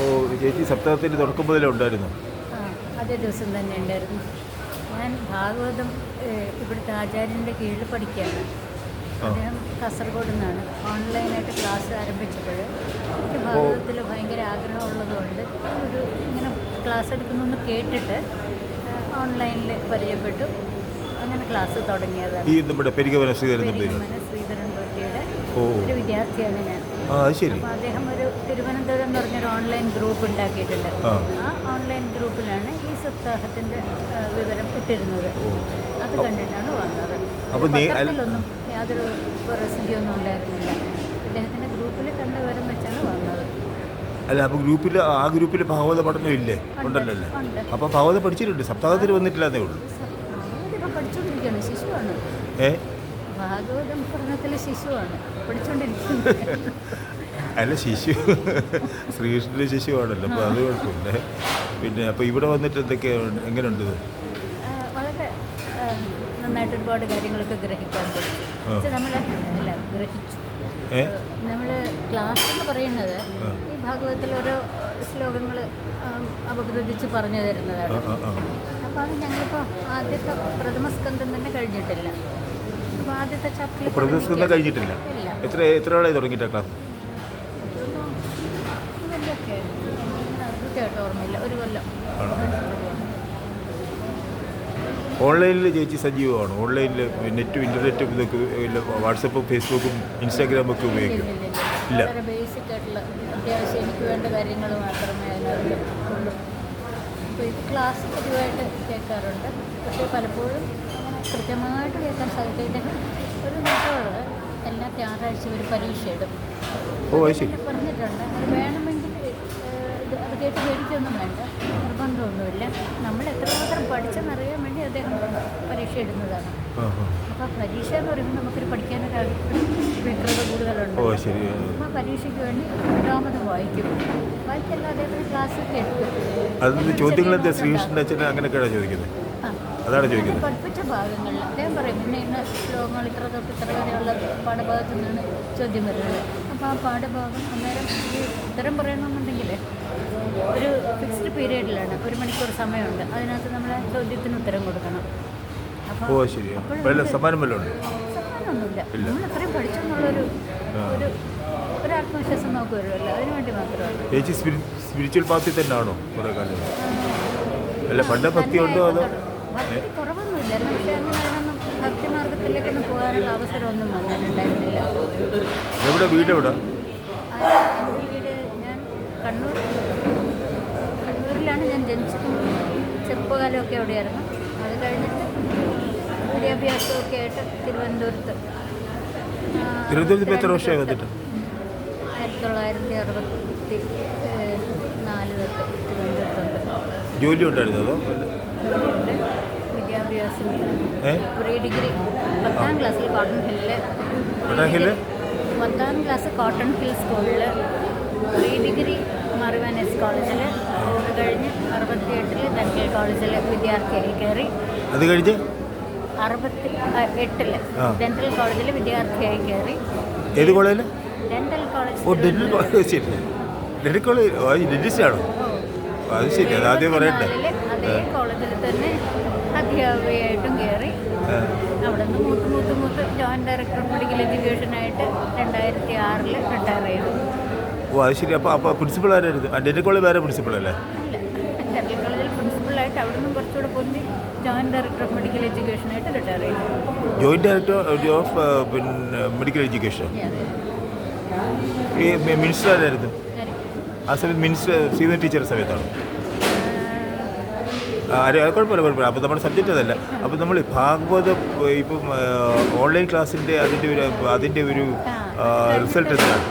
ഓ ചേച്ചി സപ്താഹത്തിൽ തുടക്കം മുതലേ ഉണ്ടായിരുന്നു. ആ അതേ ദിവസം തന്നെ ഉണ്ടായിരുന്നു. ഞാൻ ഭാഗവതം ഇവിടുത്തെ ആചാര്യന്റെ കീഴിൽ പഠിക്കുകയാണ്. അദ്ദേഹം കാസർഗോഡ് നിന്നാണ്. ഓൺലൈനായിട്ട് ക്ലാസ് ആരംഭിച്ചപ്പോൾ എനിക്ക് ഭാഗവതത്തിൽ ഭയങ്കര ആഗ്രഹമുള്ളതുകൊണ്ട് ഒരു ഇങ്ങനെ ക്ലാസ് എടുക്കുന്നു കേട്ടിട്ട് ഓൺലൈനിൽ പരിചയപ്പെട്ടു. അങ്ങനെ ക്ലാസ് തുടങ്ങിയതാണ്. ഈ നമ്മുടെ പെരികവന ശ്രീധരൻ നമ്പൂരി പെരിയമ്മന ശ്രീധരൻ പറ്റിയുടെ ഓ ഒരു വിദ്യാർത്ഥിയാണ് ഞാൻ. അപ്പോൾ അദ്ദേഹം ഒരു തിരുവനന്തപുരം എന്ന് പറഞ്ഞൊരു ഓൺലൈൻ ഗ്രൂപ്പ് ഉണ്ടാക്കിയിട്ടുണ്ട്. ആ. ഓൺലൈൻ ഗ്രൂപ്പിലാണ് ഈ സപ്താഹത്തിന്റെ വിവരം ഇട്ടിരുന്നത്. അത് കണ്ടിട്ടാണ് വന്നത്. അപ്പോൾ പത്രത്തിലൊന്നും യാതൊരു പ്രസിദ്ധിയൊന്നും ഉണ്ടായിരുന്നില്ല അദ്ദേഹത്തിന്റെ ഗ്രൂപ്പിൽ കണ്ട വിവരം വെച്ചാണ് വന്നത്. അല്ല അപ്പോൾ ഗ്രൂപ്പിൽ ആ ഗ്രൂപ്പിൽ ഭാഗവത പഠനം ഇല്ലേ? ഉണ്ടല്ലോ അല്ലേ അപ്പോൾ ഭാഗവത പഠിച്ചിട്ടുണ്ട്. സപ്താഹത്തിൽ വന്നിട്ടില്ലാന്നേ ഉള്ളൂ. ഏഹ് ഭാഗവതം പഠനത്തിലെ ശിശുവാണ്. പഠിച്ചുകൊണ്ടിരിക്കുന്നത് അല്ല ശിശു. ശ്രീകൃഷ്ണന്റെ ശിശുവാണല്ലോ അപ്പോൾ അത് കുഴപ്പമില്ല. പിന്നെ അപ്പോൾ ഇവിടെ വന്നിട്ട് എന്തൊക്കെയാണ് എങ്ങനെയുണ്ട് വളരെ നന്നായിട്ട് ഒരുപാട് കാര്യങ്ങളൊക്കെ ഗ്രഹിക്കാൻ പറ്റും. നമ്മൾ അല്ല ഗ്രഹിച്ചു. നമ്മൾ ക്ലാസ് എന്ന് പറയുന്നത്. ഈ ഭാഗവതത്തിൽ ഓരോ ശ്ലോകങ്ങൾ അപഗ്രഥിച്ച് പറഞ്ഞു തരുന്നതാണ്. അപ്പോൾ അത് ഞങ്ങളിപ്പോൾ ആദ്യത്തെ പ്രഥമ സ്കന്ധം തന്നെ കഴിഞ്ഞിട്ടില്ല. പ്രദർശനം കഴിഞ്ഞിട്ടില്ല? എത്ര എത്ര ആളായി തുടങ്ങിയിട്ടാ ക്ലാസ് ഓൺലൈനിൽ ചേച്ചി സജീവമാണ്? ഓൺലൈനിൽ നെറ്റും ഇന്റർനെറ്റും ഇതൊക്കെ വാട്സപ്പും ഫേസ്ബുക്കും ഇൻസ്റ്റാഗ്രാമും ഒക്കെ ഉപയോഗിക്കും ഇല്ല. ബേസിക് ആയിട്ടുള്ള അത്യാവശ്യം എനിക്ക് വേണ്ട കാര്യങ്ങൾ മാത്രമേ ക്ലാസ് പതിവായിട്ട് കേൾക്കാറുണ്ട്. പക്ഷേ പലപ്പോഴും കൃത്യമായിട്ട് കേൾക്കാൻ സാധിക്കില്ല. ഒരു നേട്ടമുള്ളത് എല്ലാ ഞായറാഴ്ച ഒരു പരീക്ഷ ഇടും. ഓ ശരി. പറഞ്ഞിട്ടുണ്ട്. അത് വേണമെങ്കിൽ അത് കേട്ട് പേടിക്കൊന്നും വേണ്ട. നിർബന്ധമൊന്നുമില്ല. നമ്മൾ എത്രമാത്രം പഠിച്ചെന്നറിയാൻ വേണ്ടി അദ്ദേഹം പരീക്ഷ ഇടുന്നതാണ്. അപ്പോൾ പരീക്ഷ എന്ന് പറയുമ്പോൾ നമുക്കൊരു പഠിക്കാനൊരു വ്യക്തത കൂടുതലുണ്ട്. അപ്പോൾ പരീക്ഷയ്ക്ക് വേണ്ടി രണ്ടാമത് വായിക്കും. വായിക്കല്ലാതെ ക്ലാസ് അതിന് ചോദ്യങ്ങൾ എന്താ ശ്രീകൃഷ്ണന്റെ അച്ഛൻ അങ്ങനെയൊക്കെയാണ് ചോദിക്കുന്നത്. അതാണ് ചോദിക്കുന്നത്. പഠിപ്പിച്ച ഭാഗങ്ങളിൽ അദ്ദേഹം പറയും പിന്നെ ഇന്ന് ശ്ലോകങ്ങൾ ഇത്ര തൊട്ട് ഇത്ര വരെയുള്ള പാഠഭാഗത്തു നിന്നാണ് ചോദ്യം വരുന്നത്. അപ്പോൾ ആ പാഠഭാഗം അന്നേരം ഈ ഉത്തരം പറയണമെന്നുണ്ടെങ്കിൽ ഒരു ഫിക്സ്ഡ് പീരീഡിലാണ് ഒരു മണിക്കൂർ സമയമുണ്ട്. അതിനകത്ത് നമ്മൾ ചോദ്യത്തിന് ഉത്തരം കൊടുക്കണം. അപ്പോൾ ഓ ശരി. വല്ല സമ്മാനം സമ്മാനമൊന്നുമില്ല. നമ്മൾ അത്രയും പഠിച്ചെന്നുള്ളൊരു. ഒരു ഒരു ആത്മവിശ്വാസം നമുക്ക് വരുമല്ലോ. അതിന് വേണ്ടി മാത്രമാണ്. ചേച്ചി സ്പിരിച്വൽ പാത്തിൽ തന്നെയാണോ കുറേ കാലം? അല്ല പണ്ട് ഭക്തി ഉണ്ടോ അതോ ഭക്തി കുറവൊന്നുമില്ലായിരുന്നു പക്ഷേ അങ്ങനെ അതിനൊന്നും ഭക്തി മാർഗത്തിലേക്കൊന്നും പോകാനുള്ള അവസരമൊന്നും വന്നിട്ടുണ്ടായിരുന്നില്ല. എവിടെ? വീട് എവിടെ വീട് ഞാൻ കണ്ണൂർ കണ്ണൂരിലാണ് ഞാൻ ജനിച്ചതും ചെറുപ്പകാലമൊക്കെ അവിടെയായിരുന്നു. അത് കഴിഞ്ഞിട്ട് വിദ്യാഭ്യാസമൊക്കെ ആയിട്ട് തിരുവനന്തപുരത്ത്. തിരുവനന്തപുരത്ത് എത്ര വർഷമായി വന്നിട്ട്? ആയിരത്തി തൊള്ളായിരത്തി അറുപത്തി നാല് തൊട്ട് തിരുവനന്തപുരത്തുണ്ട് ജോലി ഉണ്ടായിരുന്നു അതോ? വിദ്യാഭ്യാസം പ്രീ ഡിഗ്രി പത്താം ക്ലാസ്സിൽ കോട്ടൺ ഹില്ല്? പത്താം ക്ലാസ് കോട്ടൺ ഹിൽ സ്കൂളിൽ പ്രീ ഡിഗ്രി മറിവാൻ എസ് കോളേജിൽ അത് കഴിഞ്ഞ് അറുപത്തിയെട്ടിൽ ഡെന്റൽ കോളേജിൽ വിദ്യാർത്ഥിയായി കയറി. അത് കഴിഞ്ഞ്? അറുപത്തി എട്ടിൽ ഡെന്റൽ കോളേജിൽ വിദ്യാർത്ഥിയായി കയറി. ഏത് കോളേജിൽ dental college dental college dental college ആണോ? അത് ശരി അത് ആദ്യം അതേ കോളേജിൽ തന്നെ അധ്യാപികയായിട്ടും കയറി ആ. അവിടെ നിന്ന് മൂത്ത് മൂത്ത് മൂത്ത് ജോയിന്റ് ഡയറക്ടർ എഡ്യൂക്കേഷനായിട്ട് രണ്ടായിരത്തി ആറിൽ റിട്ടയർ ചെയ്തു. ഓ അത് ശരി. അപ്പോൾ അപ്പോൾ പ്രിൻസിപ്പൾ ആരായിരുന്നു? ആ കോളേജ് വേറെ പ്രിൻസിപ്പൾ അല്ലേ? കോളേജിൽ പ്രിൻസിപ്പളായിട്ട് അവിടെ നിന്ന് കുറച്ചുകൂടെ പൊന്തി ജോയിന്റ് ഡയറക്ടർ ഓഫ് മെഡിക്കൽ എഡ്യൂക്കേഷനായിട്ട് റിട്ടയർ ചെയ്തു. ജോയിന്റ് ഡയറക്ടർ ഓഫ് പിന്നെ മെഡിക്കൽ എഡ്യൂക്കേഷൻ മിനിസ്റ്റർ ആരായിരുന്നു? ആ സമയത്ത് മിനിസ്റ്റർ സീനിയർ ടീച്ചർ സമയത്താണ്. കുഴപ്പമില്ല കുഴപ്പമില്ല. അപ്പോൾ നമ്മുടെ സബ്ജക്റ്റ് അതല്ല. അപ്പോൾ നമ്മൾ ഭാഗവതം ഇപ്പം ഓൺലൈൻ ക്ലാസ്സിന്റെ അതിന്റെ ഒരു അതിന്റെ ഒരു റിസൾട്ട് എന്താണ്?